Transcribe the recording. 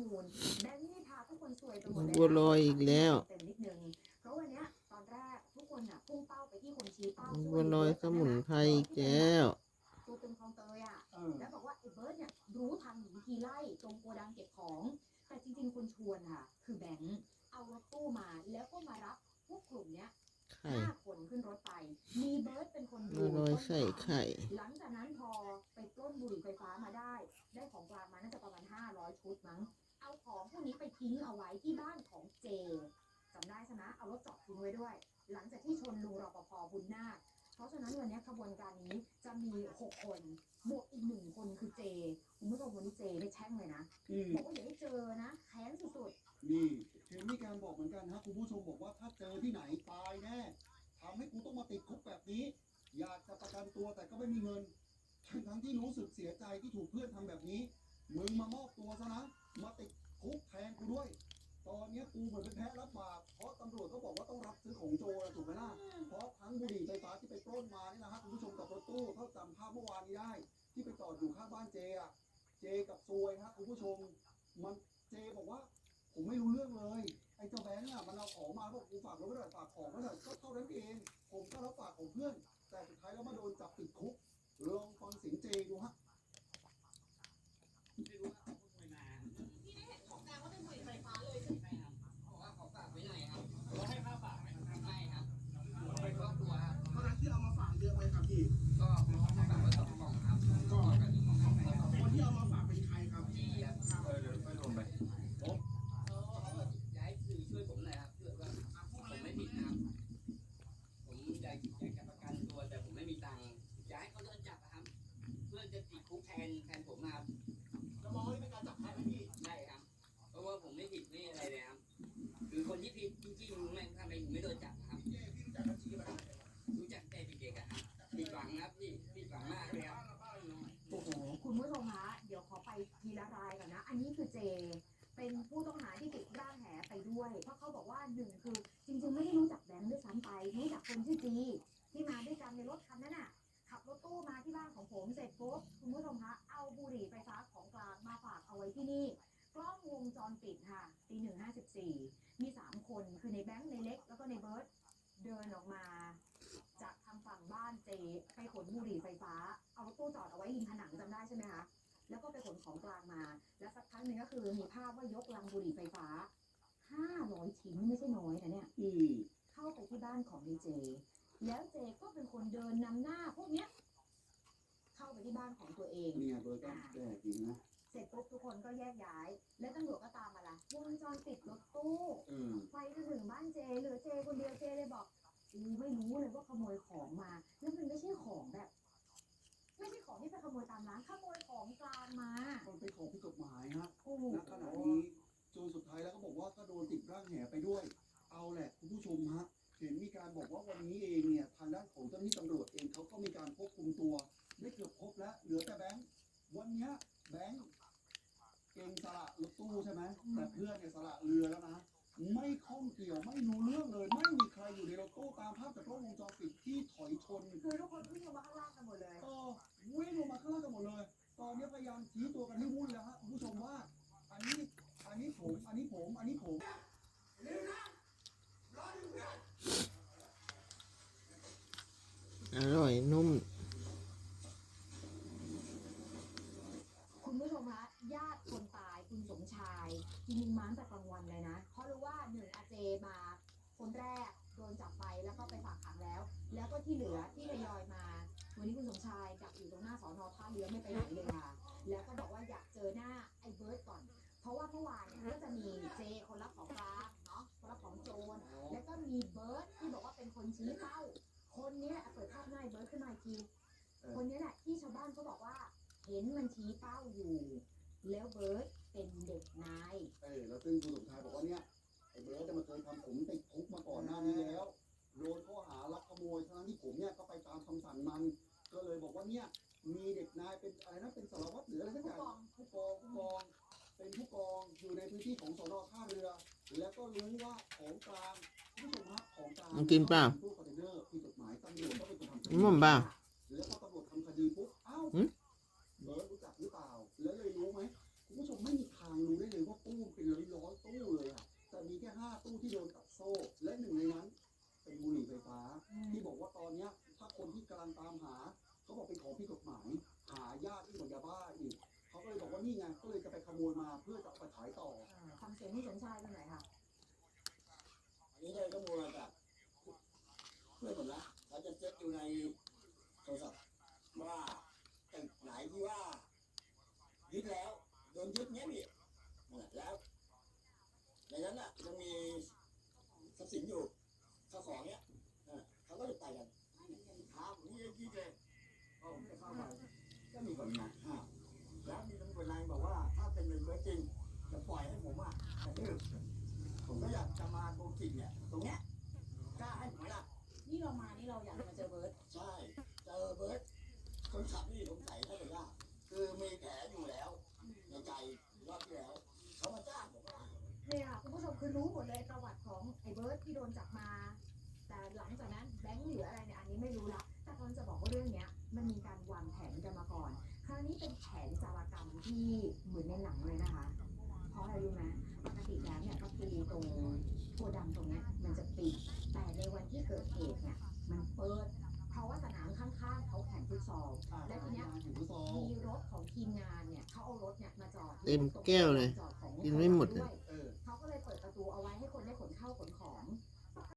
มูลแบงค์นี่พาทุกคนซวยไปหมดเลยบัวลอยอีกแล้วเต็มนิดนึงเพราะวันเนี้ยตอนแรกทุกคนอะพุ่งเป้าไปที่คนชี้เป้าบัวลอยสมุนไพรอีกแล้วตัวตึงคลองเตยอะเออแล้วบอกว่าไอ้เบิร์ดเนี่ยรู้ทางหนีทีไล่ตรงโกดังเก็บของ แต่จริงๆคนชวนค่ะ คือแบงค์เอารถตู้มาแล้วก็มารับพวกกลุ่มเนี้ยไข่ห้าคนขึ้นรถไป มีเบิร์ดเป็นคนดูบัวลอยใส่ไข่หลังจากนั้นพอไปปล้นบุหรี่ไฟฟ้ามาได้ ได้ของกลางมาน่าจะประมาณ500ชุดมั้ง เอาของพวกนี้ไปทิ้งเอาไว้ที่บ้านของเจจำได้ใช่ไหมเอารถจอดทิ้งไว้ด้วย หลังจากที่ชนลุงรปภบุญนาคเพราะฉะนั้นวันนี้ขบวนการนี้จะมี6คนบวกอีกหนึ่งคนคือเจคุณผู้ชมวันนี้เจได้แช่งเลยนะอืมบอกว่าอย่าให้เจอนะแค้นสุดนี่เห็นมีการบอกเหมือนกันนะคุณผู้ชมบอกว่าถ้าเจอที่ไหนตายแน่ทำให้กูต้องมาติดคุกแบบนี้ อยากจะประกันตัวแต่ก็ไม่มีเงินทั้งทั้งๆที่รู้สึกเสียใจที่ถูกเพื่อนทำแบบนี้มึงมามอบตัวซะนะ มาติดคุกแทนกูด้วย ตอนเนี้ยกูเหมือนเป็นแพ้รับบาปเพราะตำรวจก็บอกว่าต้องรับซื้อของโจรอะถูกไหมล่ะเพราะทั้งบุหรี่ไฟฟ้าที่ไปปล้นมานี่นะฮะคุณผู้ชมกับรถตู้ถ้าจำภาพเมื่อวานนี้ได้ ที่ไปจอดอยู่ข้างบ้านเจอะเจกับซวยฮะคุณผู้ชม มันเจบอกว่า ผมไม่รู้เรื่องเลยไอ้เจ้าแบงค์อะมันเอาของมาบอกกูฝากรถไว้หน่อยฝากของไว้หน่อยก็เท่านั้นเอง ผมก็รับฝากของเพื่อน แต่สุดท้ายแล้วมาโดนจับติดคุกลองฟังเสียงเจ นแทนผมมาครับจะมองว่านี่เป็นการจับแพ้ไหมพี่ใช่ครับ เพราะว่าผมไม่ผิดไม่อะไรเลยครับ คือคนที่ผิดจริงๆแม่ทำไมถึงไม่โดนจับอะครับ เอาไว้ที่นี่ กล้องวงจรปิดค่ะตีหนึ่งห้าสิบสี่มีสามคนคือในแบงค์ในเล็ก แล้วก็ในเบิร์ตเดินออกมา จากทางฝั่งบ้านเจไปขนบุหรี่ไฟฟ้า เอารถตู้จอดเอาไว้ริมผนังจำได้ใช่ไหมคะแล้วก็ไปขนของกลางมา แล้วสักครั้งหนึ่งก็คือมีภาพว่ายกลังบุหรี่ไฟฟ้า500ชิ้นไม่ใช่น้อยนะเนี่ยอืมเข้าไปที่บ้านของดีเจ แล้วเจก็เป็นคนเดินนำหน้าพวกเนี้ย เข้าไปที่บ้านของตัวเอง เนี่ยเบอร์ก็แปลกจริงนะเส ร็จปุ๊บทุกคนก็แยกย้าย และตำรวจก็ตามมาละวงจรปิดรถตู้เออไปจนถึงบ้านเจเหลือเจคนเดียวเจเลยบอกกูไม่รู้เลยว่าขโมยของมา แล้วมันไม่ใช่ของแบบ ไม่ใช่ของที่ไปขโมยตามร้านขโมยของกลางมามันเป็นของผิดกฎหมายฮะโอ้โหณขณะนี้จนสุดท้ายแล้วก็บอกว่าก็โดนติดร่างแหไปด้วย เอาแหละคุณผู้ชมฮะ เห็นมีการบอกว่าวันนี้เองเนี่ยทางด้านของเจ้าหน้าที่ตำรวจเองเขาก็มีการควบคุมตัว ได้เกือบครบแล้วเหลือแต่แบงค์วันเนี้ยแบงค์ เก่งสละรถตู้ใช่ไหมแต่เพื่อนเนี่ยสละเรือแล้วนะ ไม่ข้องเกี่ยวไม่รู้เรื่องเลย ไม่มีใครอยู่ในรถตู้ตามภาพจากกล้องวงจรปิดที่ถอยชนคือทุกคนวิ่งลงมาข้างล่างกันหมดเลยก็วิ่งลงมาข้างล่างกันหมดเลยตอนนี้พยายามชี้ตัวกันให้วุ่นแล้วฮะคุณผู้ชมว่า อันนี้ อันนี้ผม อันนี้ผม อันนี้ผม อร่อยนุ่ม คุณผู้ชมคะญาติคนตายคุณสมชา ยจริงๆมาตั้งแต่กลางวันเลยนะ เพราะรู้ว่าหนึ่งอาเจมาคนแรกโดนจับไปแล้วก็ไปฝากขังแล้ว แล้วก็ที่เหลือที่ทยอยมา วันนี้คุณสมชายดักอยู่ตรงหน้าสอนอท่าเรือไม่ไปไหนเลยค่ะ แล้วก็บอกว่าอยากเจอหน้าไอ้เบิร์ดก่อน เพราะว่าเมื่อวานเนี่ยก็จะมีเจคนรับของกลางเนาะคนรับของโจร แล้วก็มีเบิร์ดที่บอกว่าเป็นคนชี้เป้า คนเนี้ยเปิดภาพหน้าไอ้เบิร์ดขึ้นมาอีกทีเออคนเนี้ยแหละที่ชาวบ้านเขาบอกว่า เห็นมันชี้เป้าอยู่ แล้วเบิร์ด เป็นเด็กนาย เออแล้วซึ่งคุณสมชายบอกว่าเนี่ยไอ้เบิร์ดเนี่ยมันเคยทำผมติดคุกมาก่อนหน้านี้แล้วโดนข้อหารักขโมยทั้งที่ผมเนี่ยก็ไปตามคำสั่งมัน ก็เลยบอกว่าเนี่ยมีเด็กนายเป็นอะไรนะเป็นสารวัตรหรืออะไรสักอย่างผู้กองผู้กองเป็นผู้กองอยู่ในพื้นที่ของสนท่าเรือ แล้วก็รู้ว่าของกลางผู้ชมฮะของกลางมันกินเปล่า ตู้คอนเทนเนอร์ผิดกฎหมายตำรวจก็เป็นคนทำคดีมั่มบ้าารตามหา เขาบอกเป็นของผิดกฎหมาย หายากที่เหมืยาบ้าอีก เขาก็เลยบอกว่านี่ไง ก็เลยจะไปขโมยมาเพื่อจะเอาไปขายต่อ ฟังเสียงพี่สมชายป็นไหนค่ะ อันนี้เลยขโมยมาจากเพื่อนผมนะเขาจะเช็คอยู่ในโทรศัพท์ว่าตึกไหนที่ว่ายึดแล้วโดนยึดเนี้ยพี่นั่และแล้ว ในนั้นอะจะมี จะมาโกงจิตเนี่ยตรงเนี้ยกล้าให้ผมไหมล่ะนี่เรามานี่เราอยากมาเจอเบิร์ตใช่เจอเบิร์ตคนขับนี่สงสัยน่าจะยากคือมีแผลอยู่แล้วในใจรอบที่แล้วเขามาจ้างผมว่าเนี่ยค่ะคุณผู้ชมคือรู้หมดเลยประวัติของไอ้เบิร์ตที่โดนจับมา แต่หลังจากนั้นแบงค์หรืออะไรเนี่ยอันนี้ไม่รู้ละแต่ตอนจะบอกว่าเรื่องเนี้ย มันมีการวางแผนกันมาก่อน คราวนี้เป็นแผนจารกรรมที่เหมือนในหนังเลยนะคะ เพราะอะไรรู้ไหมปกติแล้วเนี่ยก็คือตรง โพดำตรงนี้มันจะปิด แต่ในวันที่เกิดเหตุเนี่ยมันเปิด เพราะว่าสนามข้างๆเขาแข่งฟุตซอลและทีนี้มีรถของทีมงานเนี่ยเขาเอารถเนี่ยมาจอดเต็มแก้วเลยกินไม่หมดเลยเขาก็เลยเปิดประตูเอาไว้ให้